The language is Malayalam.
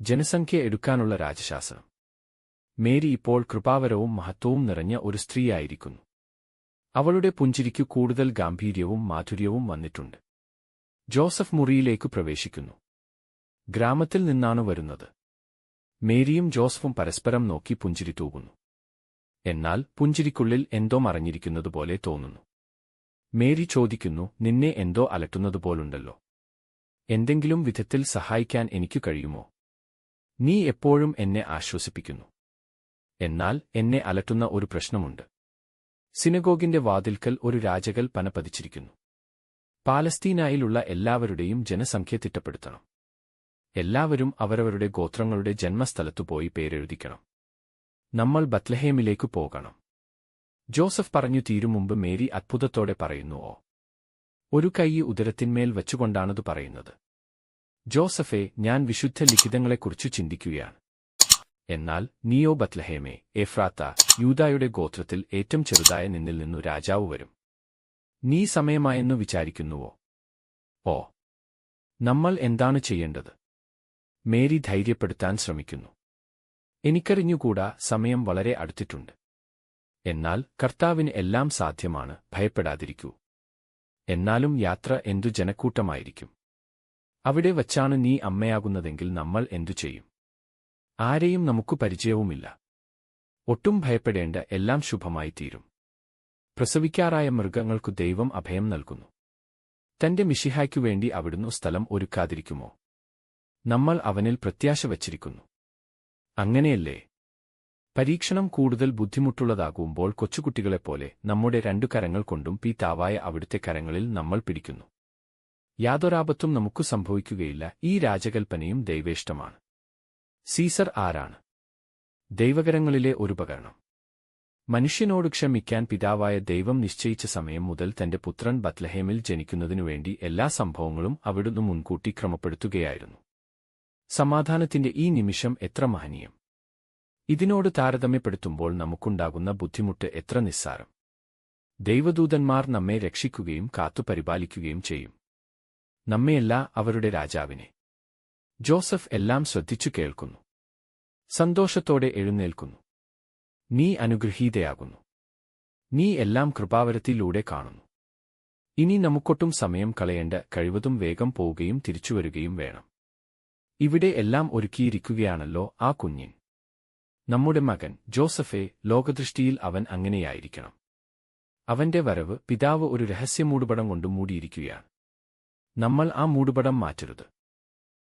ജനസംഖ്യ എടുക്കാനുള്ള രാജശാസനം മേരി ഇപ്പോൾ കൃപാവരവും മഹത്വവും നിറഞ്ഞ ഒരു സ്ത്രീയായിരിക്കുന്നു. അവളുടെ പുഞ്ചിരിക്കു കൂടുതൽ ഗാംഭീര്യവും മാധുര്യവും വന്നിട്ടുണ്ട്. ജോസഫ് മുറിയിലേക്ക് പ്രവേശിക്കുന്നു. ഗ്രാമത്തിൽ നിന്നാണ് വരുന്നത്. മേരിയും ജോസഫും പരസ്പരം നോക്കി പുഞ്ചിരി തൂകുന്നു. എന്നാൽ പുഞ്ചിരിക്കുള്ളിൽ എന്തോ മറഞ്ഞിരിക്കുന്നതുപോലെ തോന്നുന്നു. മേരി ചോദിക്കുന്നു നിന്നെ എന്തോ അലട്ടുന്നതുപോലുണ്ടല്ലോ. എന്തെങ്കിലും വിധത്തിൽ സഹായിക്കാൻ എനിക്കു കഴിയുമോ? നീ എപ്പോഴും എന്നെ ആശ്വസിപ്പിക്കുന്നു. എന്നാൽ എന്നെ അലട്ടുന്ന ഒരു പ്രശ്നമുണ്ട്. സിനഗോഗിന്റെ വാതിൽക്കൽ ഒരു രാജകൽ പനപ്പതിച്ചിരിക്കുന്നു. പാലസ്തീനായിലുള്ള എല്ലാവരുടെയും ജനസംഖ്യ തിട്ടപ്പെടുത്തണം. എല്ലാവരും അവരവരുടെ ഗോത്രങ്ങളുടെ ജന്മസ്ഥലത്തു പോയി പേരെഴുതിക്കണം. നമ്മൾ ബത്ലഹേമിലേക്ക് പോകണം. ജോസഫ് പറഞ്ഞു തീരും മുമ്പ് മേരി അത്ഭുതത്തോടെ പറയുന്നുവോ ഒരു കൈ ഉദരത്തിന്മേൽ വച്ചുകൊണ്ടാണത് പറയുന്നത്. ജോസഫെ ഞാൻ വിശുദ്ധ ലിഖിതങ്ങളെക്കുറിച്ചു ചിന്തിക്കുകയാണ്. എന്നാൽ നിയോ ബത്ലഹേമേ എഫ്രാത്ത യൂതായുടെ ഗോത്രത്തിൽ ഏറ്റവും ചെറുതായ നിന്നിൽ നിന്നു രാജാവ് വരും. നീ സമയമായെന്നു വിചാരിക്കുന്നുവോ? ഓ. നമ്മൾ എന്താണ് ചെയ്യേണ്ടത്? മേരി ധൈര്യപ്പെടുത്താൻ ശ്രമിക്കുന്നു. എനിക്കറിഞ്ഞുകൂടാ സമയം വളരെ അടുത്തിട്ടുണ്ട്. എന്നാൽ കർത്താവിന് എല്ലാം സാധ്യമാണ് ഭയപ്പെടാതിരിക്കൂ. എന്നാലും യാത്ര എന്തു ജനക്കൂട്ടമായിരിക്കും. അവിടെ വച്ചാണ് നീ അമ്മയാകുന്നതെങ്കിൽ നമ്മൾ എന്തു ചെയ്യും? ആരെയും നമുക്ക് പരിചയവുമില്ല. ഒട്ടും ഭയപ്പെടേണ്ട എല്ലാം ശുഭമായി തീരും പ്രസവിക്കാറായ മൃഗങ്ങൾക്കു ദൈവം അഭയം നൽകുന്നു. തന്റെ മിഷിഹായ്ക്കു വേണ്ടി അവിടുന്ന് സ്ഥലം ഒരുക്കാതിരിക്കുമോ? നമ്മൾ അവനിൽ പ്രത്യാശ വച്ചിരിക്കുന്നു. അങ്ങനെയല്ലേ? പരീക്ഷണം കൂടുതൽ ബുദ്ധിമുട്ടുള്ളതാകുമ്പോൾ കൊച്ചുകുട്ടികളെപ്പോലെ നമ്മുടെ രണ്ടു കരങ്ങൾ കൊണ്ടും പീതാവായ അവിടുത്തെ കരങ്ങളിൽ നമ്മൾ പിടിക്കുന്നു. യാതൊരാപത്തും നമുക്ക് സംഭവിക്കുകയില്ല. ഈ രാജകൽപ്പനയും ദൈവേഷ്ടമാണ്. സീസർ ആരാണ്? ദൈവകരങ്ങളിലെ ഒരുപകരണം മനുഷ്യനോട് ക്ഷമിക്കാൻ പിതാവായ ദൈവം നിശ്ചയിച്ച സമയം മുതൽ തന്റെ പുത്രൻ ബത്ലഹേമിൽ ജനിക്കുന്നതിനുവേണ്ടി എല്ലാ സംഭവങ്ങളും അവിടുന്ന് മുൻകൂട്ടി ക്രമപ്പെടുത്തുകയായിരുന്നു. സമാധാനത്തിന്റെ ഈ നിമിഷം എത്ര മഹനീയം. ഇതിനോട് താരതമ്യപ്പെടുത്തുമ്പോൾ നമുക്കുണ്ടാകുന്ന ബുദ്ധിമുട്ട് എത്ര നിസ്സാരം. ദൈവദൂതന്മാർ നമ്മെ രക്ഷിക്കുകയും കാത്തുപരിപാലിക്കുകയും ചെയ്യും. നമ്മയല്ല അവരുടെ രാജാവിനെ. ജോസഫ് എല്ലാം ശ്രദ്ധിച്ചു കേൾക്കുന്നു. സന്തോഷത്തോടെ എഴുന്നേൽക്കുന്നു. നീ അനുഗ്രഹീതയാകുന്നു. നീ എല്ലാം കൃപാവരത്തിലൂടെ കാണുന്നു. ഇനി നമുക്കൊട്ടും സമയം കളയേണ്ട കഴിവതും വേഗം പോവുകയും തിരിച്ചുവരികയും വേണം. ഇവിടെ എല്ലാം ഒരുക്കിയിരിക്കുകയാണല്ലോ ആ കുഞ്ഞിൻ. നമ്മുടെ മകൻ ജോസഫെ ലോകദൃഷ്ടിയിൽ അവൻ അങ്ങനെയായിരിക്കണം. അവന്റെ വരവ് പിതാവ് ഒരു രഹസ്യമൂടുപടം കൊണ്ട് മൂടിയിരിക്കുകയാണ്. നമ്മൾ ആ മൂടുപടം മാറ്റരുത്.